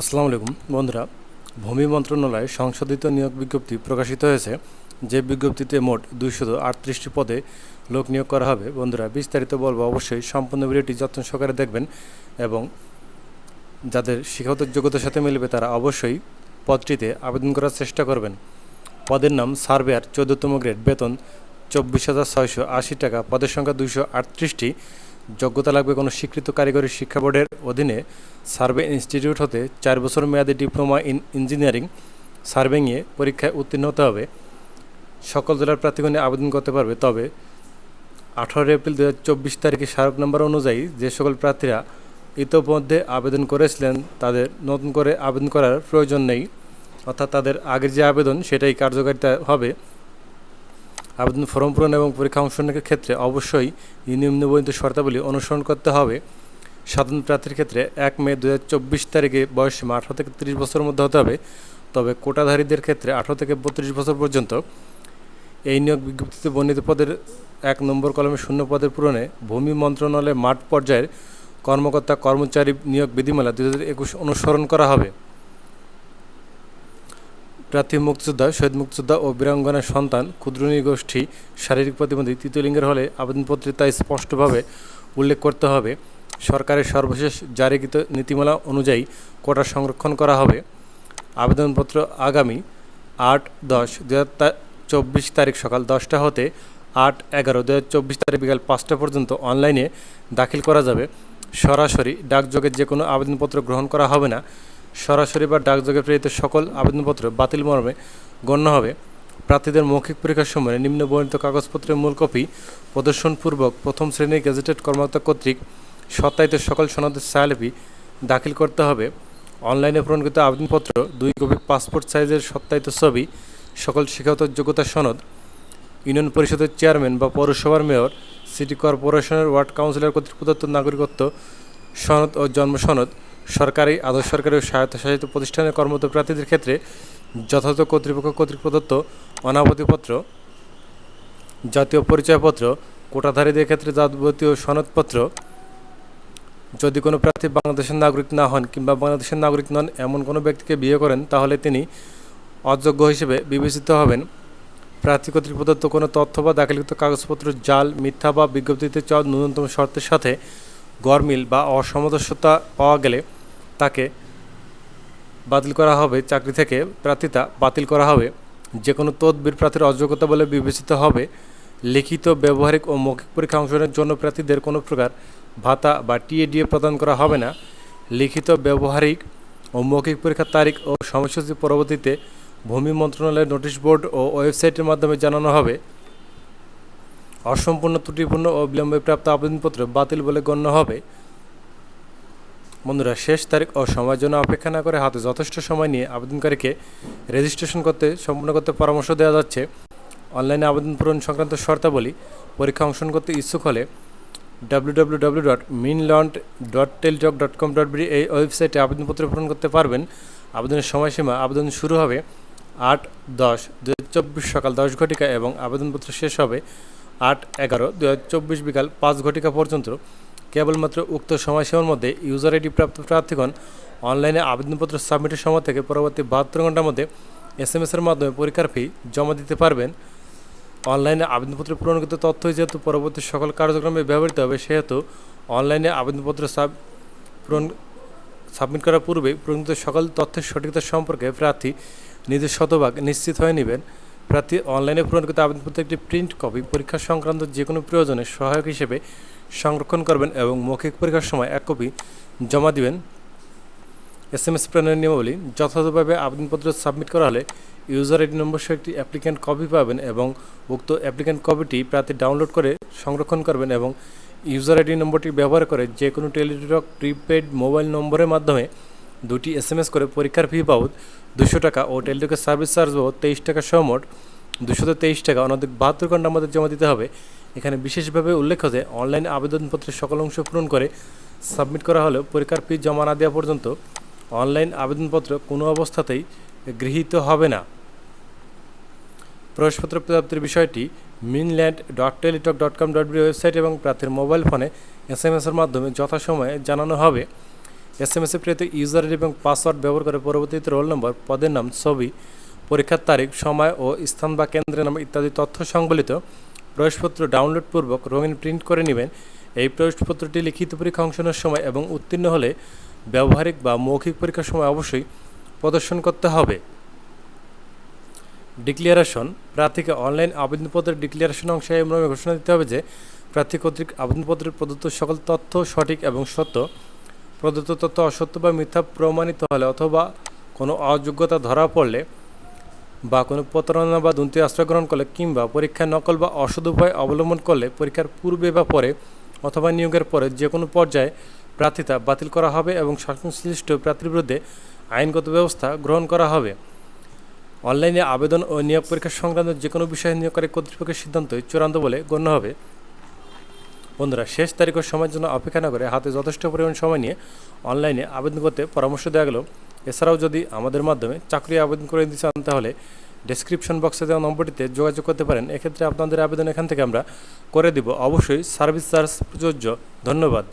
আসসালামু আলাইকুম, বন্ধুরা। ভূমি মন্ত্রণালয়ে সংশোধিত নিয়োগ বিজ্ঞপ্তি প্রকাশিত হয়েছে। যে বিজ্ঞপ্তিতে মোট দুইশত আটত্রিশটি পদে লোক নিয়োগ করা হবে, বন্ধুরা, বিস্তারিত বলব অবশ্যই। সম্পূর্ণ ভিডিওটি যত্ন সহকারে দেখবেন এবং যাদের শিক্ষাগত যোগ্যতার সাথে মিলবে তারা অবশ্যই পদটিতে আবেদন করার চেষ্টা করবেন। পদের নাম সার্ভেয়ার চোদ্দতম গ্রেড, বেতন চব্বিশ হাজার ছয়শো আশি টাকা। পদের সংখ্যা দুইশো আটত্রিশটি। যোগ্যতা লাগবে কোনো স্বীকৃত কারিগরি শিক্ষা বোর্ডের অধীনে সার্ভে ইনস্টিটিউট হতে চার বছর মেয়াদী ডিপ্লোমা ইন ইঞ্জিনিয়ারিং সার্ভেইংয়ে পরীক্ষায় উত্তীর্ণ হতে হবে। সকল জেলার প্রার্থীগণে আবেদন করতে পারবে। তবে আঠারো এপ্রিল দু চব্বিশ তারিখে স্মারক নম্বর অনুযায়ী যে সকল প্রার্থীরা ইতোমধ্যে আবেদন করেছিলেন, তাদের নতুন করে আবেদন করার প্রয়োজন নেই। অর্থাৎ তাদের আগের যে আবেদন, সেটাই কার্যকারিতা হবে। আবেদন ফর্ম পূরণ এবং পরীক্ষা অংশগ্রহণের ক্ষেত্রে অবশ্যই নিম্নবর্ণিত শর্তাবলী অনুসরণ করতে হবে। সাধারণ প্রার্থীর ক্ষেত্রে এক মে দু হাজার চব্বিশ তারিখে বয়স আঠারো থেকে তিরিশ বছরের মধ্যে হতে হবে। তবে কোটাধারীদের ক্ষেত্রে আঠারো থেকে বত্রিশ বছর পর্যন্ত এই নিয়োগ বিজ্ঞপ্তিতে বর্ণিত পদের এক নম্বর কলমে শূন্য পদের পূরণে ভূমি মন্ত্রণালয়ের মাঠ পর্যায়ের কর্মকর্তা কর্মচারী নিয়োগ বিধিমালা দু একুশ অনুসরণ করা হবে। প্রার্থী মুক্তিযোদ্ধা, শহীদ মুক্তিযোদ্ধা ও বীরাঙ্গনার সন্তান, ক্ষুদ্র গোষ্ঠী শারীরিক প্রতিবন্ধী, তৃতীয় লিঙ্গের হলে আবেদনপত্রে তাই স্পষ্টভাবে উল্লেখ করতে হবে। সরকারের সর্বশেষ জারিকৃত নীতিমালা অনুযায়ী কোটা সংরক্ষণ করা হবে। আবেদনপত্র আগামী আট দশ দু চব্বিশ তারিখ সকাল দশটা হতে আট এগারো দু চব্বিশ তারিখ বিকাল পাঁচটা পর্যন্ত অনলাইনে দাখিল করা যাবে। সরাসরি ডাকযোগে যে কোনো আবেদনপত্র গ্রহণ করা হবে না। সরাসরি বা ডাকযোগে প্রেরিত সকল আবেদনপত্র বাতিল মর্মে গণ্য হবে। প্রার্থীদের মৌখিক পরীক্ষার সময় নিম্ন বর্ণিত কাগজপত্রের মূল কপি প্রদর্শনপূর্বক প্রথম শ্রেণির গেজেটেড কর্মকর্তা কর্তৃক সত্যায়িত সকল সনদের ছায়ালিপি দাখিল করতে হবে। অনলাইনে পূরণকৃত আবেদনপত্র, দুই কপি পাসপোর্ট সাইজের সত্যায়িত ছবি, সকল শিক্ষাগত যোগ্যতা সনদ, ইউনিয়ন পরিষদের চেয়ারম্যান বা পৌরসভার মেয়র, সিটি কর্পোরেশনের ওয়ার্ড কাউন্সিলর কর্তৃক প্রদত্ত নাগরিকত্ব, সনদ ও জন্ম সনদ, সরকারি, আদর্শ সরকারি ও স্বায়ত্তশাসিত প্রতিষ্ঠানের কর্মরত প্রার্থীদের ক্ষেত্রে যথাযথ কর্তৃপক্ষ কর্তৃক প্রদত্ত অনাপত্তিপত্র, জাতীয় পরিচয়পত্র, কোটাধারীদের ক্ষেত্রে যাবতীয় সনদপত্র যদি কোনো প্রার্থী বাংলাদেশের নাগরিক না হন কিংবা বাংলাদেশের নাগরিক নন, এমন কোনো ব্যক্তিকে বিয়ে করেন, তাহলে তিনি অযোগ্য হিসেবে বিবেচিত হবেন। প্রার্থী কর্তৃক প্রদত্ত কোনো তথ্য বা দাখিলকৃত কাগজপত্র, জাল, মিথ্যা বা বিজ্ঞপ্তিতে চাওয়া ন্যূনতম শর্তের সাথে গরমিল বা অসামঞ্জস্যতা পাওয়া গেলে তাকে বাতিল করা হবে। চাকরি থেকে প্রার্থিতা বাতিল করা হবে। যে কোনো তদবির প্রার্থীর অযোগ্যতা বলে বিবেচিত হবে। লিখিত, ব্যবহারিক ও মৌখিক পরীক্ষা অংশগ্রহণের জন্য প্রার্থীদের কোনো প্রকার ভাতা বা টিএডিএ প্রদান করা হবে না। লিখিত, ব্যবহারিক ও মৌখিক পরীক্ষার তারিখ ও সময়সূচি পরবর্তীতে ভূমি মন্ত্রণালয়ের নোটিশ বোর্ড ও ওয়েবসাইটের মাধ্যমে জানানো হবে। অসম্পূর্ণ, ত্রুটিপূর্ণ ও বিলম্বে প্রাপ্ত আবেদনপত্র বাতিল বলে গণ্য হবে। বন্ধুরা, শেষ তারিখ ও সময়ের জন্য অপেক্ষা না করে হাতে যথেষ্ট সময় নিয়ে আবেদনকারীকে রেজিস্ট্রেশন করতে, সম্পূর্ণ করতে পরামর্শ দেওয়া যাচ্ছে। অনলাইনে আবেদন পূরণ সংক্রান্ত শর্তাবলী পরীক্ষা অংশগ্রহণ করতে ইচ্ছুক হলে W W W dot dot dot com এই ওয়েবসাইটে আবেদনপত্র পূরণ করতে পারবেন। আবেদনের সময়সীমা, আবেদন শুরু হবে আট দশ দু চব্বিশ সকাল দশ ঘটিকা এবং আবেদনপত্র শেষ হবে আট এগারো দু চব্বিশ বিকাল পাঁচ ঘটিকা পর্যন্ত। কেবলমাত্র উক্ত সময়সীমার মধ্যে ইউজার আইডি প্রাপ্ত প্রার্থীগণ অনলাইনে আবেদনপত্র সাবমিটের সময় থেকে পরবর্তী বাহাত্তর ঘণ্টার মধ্যে এস এম এসের মাধ্যমে পরীক্ষার ফি জমা দিতে পারবেন। অনলাইনে আবেদনপত্র পূরণকৃত তথ্য যেহেতু পরবর্তী সকল কার্যক্রমে ব্যবহৃত হবে, সেহেতু অনলাইনে আবেদনপত্র সাব পূরণ সাবমিট করার পূর্বে পূরণকৃত সকল তথ্যের সঠিকতা সম্পর্কে প্রার্থী নিজের শতভাগ নিশ্চিত হয়ে নেবেন। প্রার্থী অনলাইনে পূরণকৃত আবেদনপত্র একটি প্রিন্ট কপি পরীক্ষা সংক্রান্ত যে কোনো প্রয়োজনে সহায়ক হিসেবে সংরক্ষণ করবেন এবং মৌখিক পরীক্ষার সময় এক কপি জমা দিবেন। এস এম এস প্ল্যানের নিয়মাবলী যথাযথভাবে আবেদনপত্র সাবমিট করা হলে ইউজার আইডি নম্বর সহ একটি অ্যাপ্লিক্যান্ট কপি পাবেন এবং উক্ত অ্যাপ্লিক্যান্ট কপিটি প্রার্থী ডাউনলোড করে সংরক্ষণ করবেন এবং ইউজার আইডি নম্বরটি ব্যবহার করে যে কোনো টেলিটক, প্রিপেড মোবাইল নম্বরের মাধ্যমে দুটি এস এম এস করে পরীক্ষার ফি বাবদ দুশো টাকা ও টেলিটকের সার্ভিস চার্জ বাবদ তেইশ টাকা সহ মোট দুশো তেইশ টাকা, অনধিক বাহাত্তর ঘণ্টার মধ্যে জমা দিতে হবে। এখানে বিশেষভাবে উল্লেখ্য যে অনলাইন আবেদনপত্রের সকল অংশ পূরণ করে সাবমিট করা হলেও পরীক্ষার ফি জমা না দেওয়া পর্যন্ত অনলাইন আবেদনপত্র কোনো অবস্থাতেই গৃহীত হবে না। প্রবেশপত্র প্রাপ্তির বিষয়টি মিনল্যান্ড dot Teletalk dot com dot B website এবং প্রার্থীর মোবাইল ফোনে এস এম এসের মাধ্যমে যথাসময়ে জানানো হবে। এস এম এসে প্রেরিত ইউজার এবং পাসওয়ার্ড ব্যবহার করে পরবর্তীতে রোল নম্বর পদের নাম, ছবি, পরীক্ষার তারিখ, সময় ও স্থান বা কেন্দ্রের নাম ইত্যাদি তথ্য সংবলিত প্রবেশপত্র ডাউনলোড পূর্বক রঙিন প্রিন্ট করে নেবেন। এই প্রবেশপত্রটি লিখিত পরীক্ষা অংশ নেওয়ার সময় এবং উত্তীর্ণ হলে ব্যবহারিক বা মৌখিক পরীক্ষার সময় অবশ্যই প্রদর্শন করতে হবে। ডিক্লিয়ারেশন প্রার্থীকে অনলাইন আবেদনপত্রের ডিক্লিয়ারেশন অংশে মর্মে ঘোষণা দিতে হবে যে, প্রার্থী কর্তৃক আবেদনপত্রের প্রদত্ত সকল তথ্য সঠিক এবং সত্য, প্রদত্ত তথ্য অসত্য বা মিথ্যা প্রমাণিত হলে অথবা কোনো অযোগ্যতা ধরা পড়লে বা কোনো প্রতারণা বা দুর্নীতি আশ্রয় গ্রহণ করলে কিংবা পরীক্ষায় নকল বা উপায় অবলম্বন করলে পরীক্ষার পূর্বে বা পরে অথবা নিয়োগের পরে যে কোনো পর্যায়ে প্রার্থিতা বাতিল করা হবে এবং সংশ্লিষ্ট প্রার্থীর বিরুদ্ধে আইনগত ব্যবস্থা গ্রহণ করা হবে। অনলাইনে আবেদন ও নিয়োগ পরীক্ষা সংক্রান্ত যে কোনো বিষয়ে নিয়োগকারী কর্তৃপক্ষের সিদ্ধান্তই চূড়ান্ত বলে গণ্য হবে। বন্ধুরা, শেষ তারিখ ও সময়ের জন্য অপেক্ষা না করে হাতে যথেষ্ট পরিমাণ সময় নিয়ে অনলাইনে আবেদন করতে পরামর্শ দেওয়া গেল। এছাড়াও যদি আমাদের মাধ্যমে চাকরি আবেদন করে দিতে চান, তাহলে ডেসক্রিপশন বক্সে দেওয়া নম্বরটিতে যোগাযোগ করতে পারেন। এক্ষেত্রে আপনাদের আবেদন এখান থেকে আমরা করে দিব। অবশ্যই সার্ভিস চার্জ প্রযোজ্য। ধন্যবাদ।